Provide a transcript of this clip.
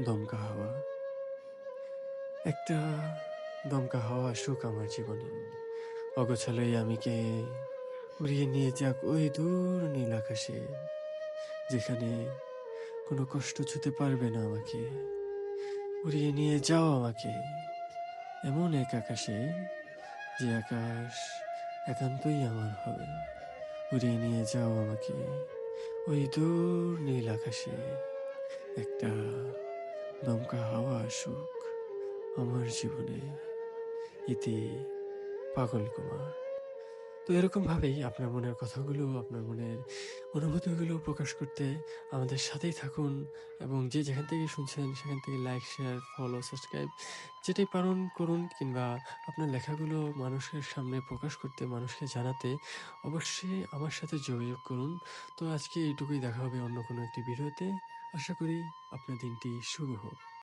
দমকা হাওয়া। একটা দমকা হাওয়া আসুক আমার জীবনে। অগোছালোই আমিকে উড়িয়ে নিয়ে যাক ওই দূর নীল আকাশে, যেখানে কোনো কষ্ট ছুতে পারবে না আমাকে। উড়িয়ে নিয়ে যাও আমাকে, এমন এক আকাশে, যে আকাশ একান্তই আমার হবে। উড়িয়ে নিয়ে যাও আমাকে, ওই দূর নীল আকাশে, একটা দমকা হাওয়া আসুক, আমার জীবনে ইতি পাগল কুমার। তো এরকম ভাবেই আপনার মনের কথাগুলো, আপনার মনের অনুভূতিগুলো প্রকাশ করতে আমাদের সাথেই থাকুন এবং যে যেখান থেকে শুনছেন সেখান থেকে লাইক শেয়ার ফলো সাবস্ক্রাইব যেটাই পালন করুন কিংবা আপনার লেখাগুলো মানুষের সামনে প্রকাশ করতে, মানুষকে জানাতে অবশ্যই আমার সাথে যোগাযোগ করুন। তো আজকে এইটুকুই দেখা হবে অন্য কোনো একটি ভিডিওতে। আশা করি আপনার দিনটি শুভ হোক।